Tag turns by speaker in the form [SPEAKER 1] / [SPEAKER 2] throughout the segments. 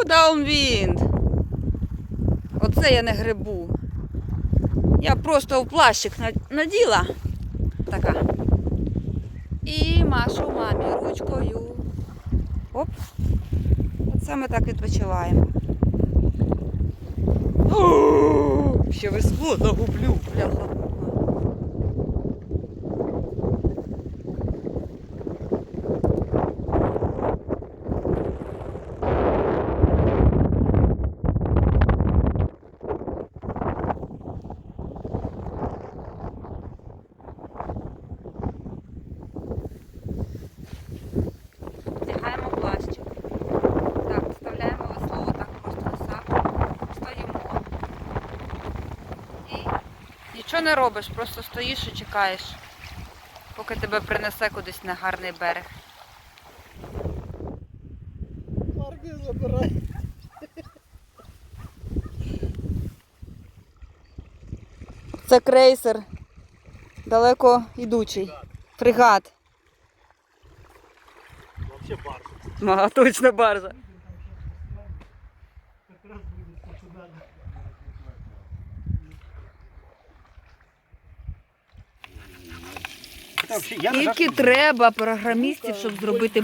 [SPEAKER 1] У, даунвінд. Оце я не грибу. Я просто в плащик наділа. Така. І машу мамі ручкою. Оп. Оце ми так відпочиваємо. Ще весло загублю. Бляха. Вдягаємо плащик. Так, вставляємо весло, так просто на сапу. Стоїмо. І нічого не робиш, просто стоїш і чекаєш, поки тебе принесе кудись на гарний берег.
[SPEAKER 2] Марки забирай.
[SPEAKER 1] Це крейсер. Далеко йдучий. Фрегат.
[SPEAKER 2] Вообще баржа.
[SPEAKER 1] Ага, точно баржа. Скільки треба програмістів, щоб зробити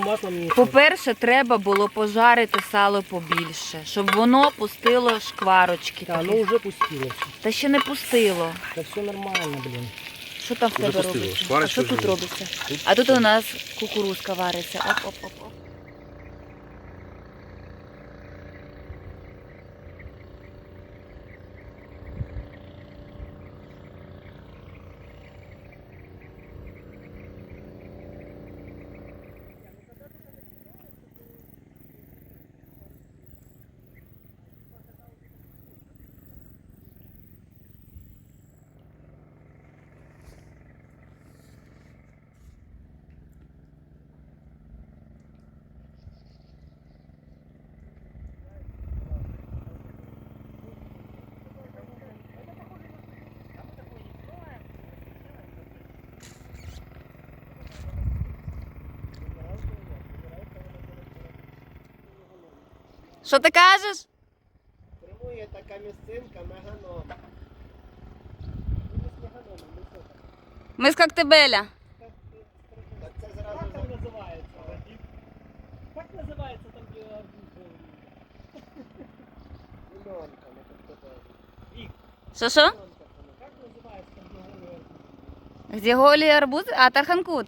[SPEAKER 2] маслом не
[SPEAKER 1] По-перше, треба було пожарити сало побільше, щоб воно пустило шкварочки. Такі.
[SPEAKER 2] оно уже пустило.
[SPEAKER 1] Та ще не пустило.
[SPEAKER 2] Да все нормально, блин.
[SPEAKER 1] Що там в тебе робиться? А що тут робиться? А тут у нас кукурузка вариться. Оп, Що ти кажеш?
[SPEAKER 2] Прямує така місцинка меганом.
[SPEAKER 1] Ми з Коктебеля.
[SPEAKER 2] Так це зразу там називається? Як називається там, де Мільйонка, не Коктебель.
[SPEAKER 1] Що що?
[SPEAKER 2] Як називається там, де голий арбуз?
[SPEAKER 1] Де голі арбуз? А Тарханкут.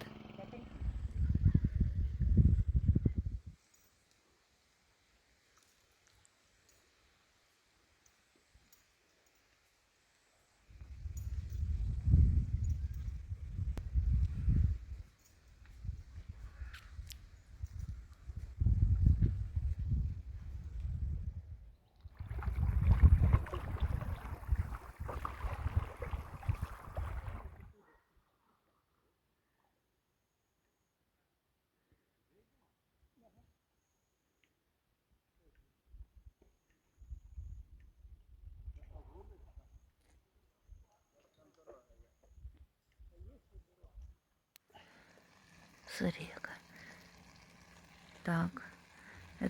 [SPEAKER 1] Смотри, яка. Так.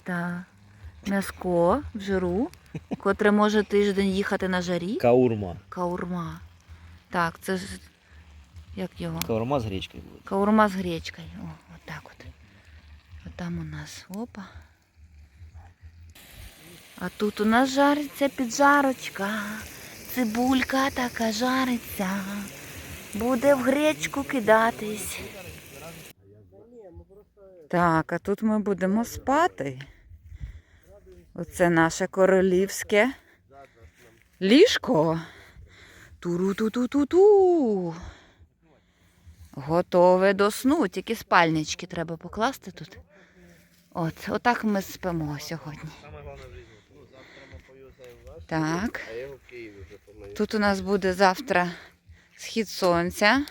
[SPEAKER 1] Це м'яско в жиру, котре може тиждень їхати на жарі.
[SPEAKER 3] Каурма.
[SPEAKER 1] Каурма. Так, це ж як його?
[SPEAKER 3] Каурма з гречкою буде.
[SPEAKER 1] Каурма з гречкою. О, от так от. От там у нас. Опа. А тут у нас жариться піджарочка. Цибулька така жариться. Буде в гречку кидатись. Так, а тут ми будемо спати. Оце наше королівське ліжко. Туру-ту-ту-ту-ту. Готове до сну, тільки спальнички треба покласти тут. От, отак ми спимо сьогодні. Так. Тут у нас буде завтра схід сонця.